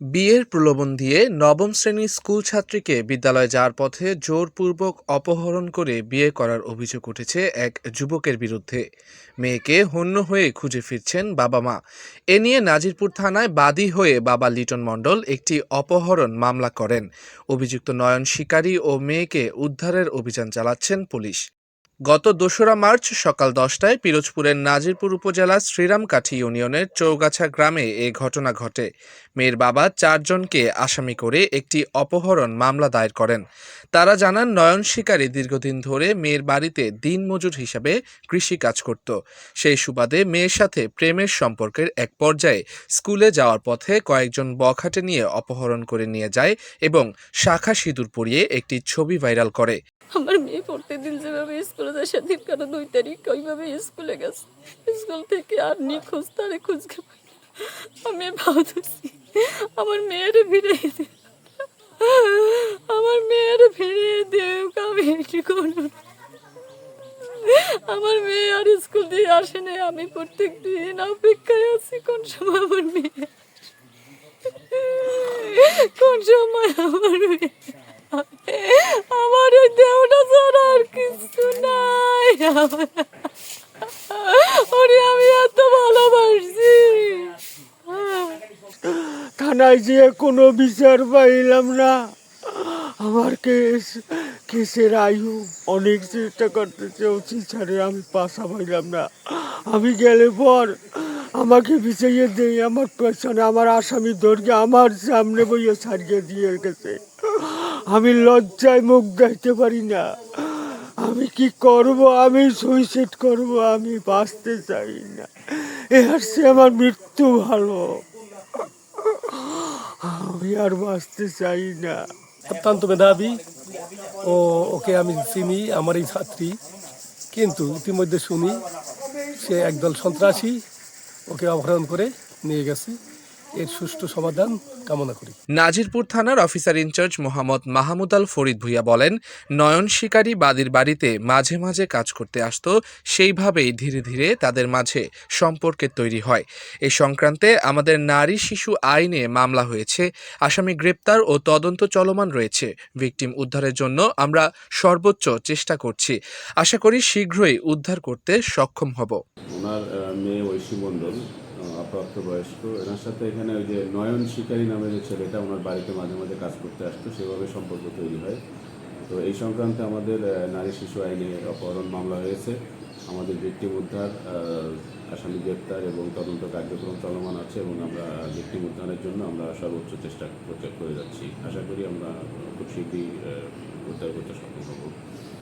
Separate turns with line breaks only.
বিয়ের প্রলোভন দিয়ে নবম শ্রেণির স্কুল ছাত্রীকে বিদ্যালয়ে যাওয়ার পথে জোরপূর্বক অপহরণ করে বিয়ে করার অভিযোগ উঠেছে এক যুবকের বিরুদ্ধে। মেয়েকে হন্য হয়ে খুঁজে ফিরছেন বাবা মা এ নিয়ে নাজিরপুর থানায় বাদী হয়ে বাবা লিটন মণ্ডল একটি অপহরণ মামলা করেন। অভিযুক্ত নয়ন শিকারী ও মেয়েকে উদ্ধারের অভিযান চালাচ্ছেন পুলিশ। গত দোসরা মার্চ সকাল দশটায় পিরোজপুরের নাজিরপুর উপজেলার শ্রীরামকাঠি ইউনিয়নের চৌগাছা গ্রামে এ ঘটনা ঘটে। মেয়ের বাবা চারজনকে আসামি করে একটি অপহরণ মামলা দায়ের করেন। তারা জানান, নয়ন শিকারী দীর্ঘদিন ধরে মেয়ের বাড়িতে দিনমজুর হিসাবে কৃষি কাজ করত। সেই সুবাদে মেয়ের সাথে প্রেমের সম্পর্কের এক পর্যায়ে স্কুলে যাওয়ার পথে কয়েকজন বখাটে নিয়ে অপহরণ করে নিয়ে যায় এবং শাখা সিঁদুর পরিয়ে একটি ছবি ভাইরাল করে।
আমার মেয়ে প্রত্যেকদিন যেভাবে স্কুলে যায়, সেদিন কেন দুই তারিখ ওইভাবে স্কুলে গেছে? স্কুল থেকে আর নিখোঁজ, তারে না। আমি ভাবতেছি আমার মেয়ের দে। আমার মেয়ের ফিরিয়ে দেও আমি এটি করব না। আমার মেয়ে আর স্কুল দিয়ে আসে নাই। আমি প্রত্যেক দিন অপেক্ষায় আছি, কোন সময় আমার মেয়ে কোন সময় আমার মেয়ে আসবে। আমার এই দেহটা ছাড়া আর কিছু নাই। আমি এত ভালোবাসছি
থানায় যেয়ে কোনো বিচার পাইলাম না। আমার কেস, কেসের আয়ু অনেক চেষ্টা করতেছে ওসি ছাড়ে আমি পাশা পাইলাম না। আমি গেলে পর আমাকে বিচাইয়ে দেই, আমার পেছনে আমার আসামি দর্গে আমার সামনে বইয়ে ছাড়িয়ে দিয়ে গেছে। আমি লজ্জায় মুখ দেখতে পারি না। আমি কি করব? আমি সুইসাইড করব? আমি বাঁচতে চাই না। এর সে আমার মৃত্যু ভালো। আমি আর বাঁচতে চাই না।
অত্যন্ত মেধাবী। ও, ওকে আমি চিনি, আমার এই ছাত্রী। কিন্তু ইতিমধ্যে শুনি, সে একদল সন্ত্রাসী। ওকে অপহরণ করে নিয়ে গেছে। এর সুষ্ঠু সমাধান কামনা করি।
নাজিরপুর থানার অফিসার ইনচার্জ মোহাম্মদ মাহমুদ আল ফরিদ ভুইয়া বলেন নয়ন শিকারী বাদীর বাড়িতে মাঝে মাঝে কাজ করতে আসতো সেইভাবেই ধীরে ধীরে তাদের মাঝে সম্পর্কের তৈরি হয়। এ সংক্রান্তে আমাদের নারী শিশু আইনে মামলা হয়েছে আসামি গ্রেপ্তার ও তদন্ত চলমান রয়েছে। ভিকটিম উদ্ধারের জন্য আমরা সর্বোচ্চ চেষ্টা করছি। আশা করি শীঘ্রই উদ্ধার করতে সক্ষম হব।
ওনার মেয়ে ঐশী মণ্ডল। আহ, অপ্রাপ্তবয়স্ক এনার সাথে এখানে ওই যে নয়ন শিকারী নামে যে ছেলেটা ওনার বাড়িতে মাঝে মাঝে কাজ করতে আসতো সেভাবে সম্পর্ক তৈরি হয়। তো এই সংক্রান্তে আমাদের নারী শিশু আইনে অপহরণ মামলা হয়েছে। আমাদের ভিক্টিম উদ্ধার আসামি গ্রেপ্তার এবং তদন্ত কার্যক্রম চলমান আছে এবং আমরা ভিক্টিম উদ্ধারের জন্য আমরা সর্বোচ্চ চেষ্টা করতে করে যাচ্ছি। আশা করি আমরা খুব শীঘ্রই আহ,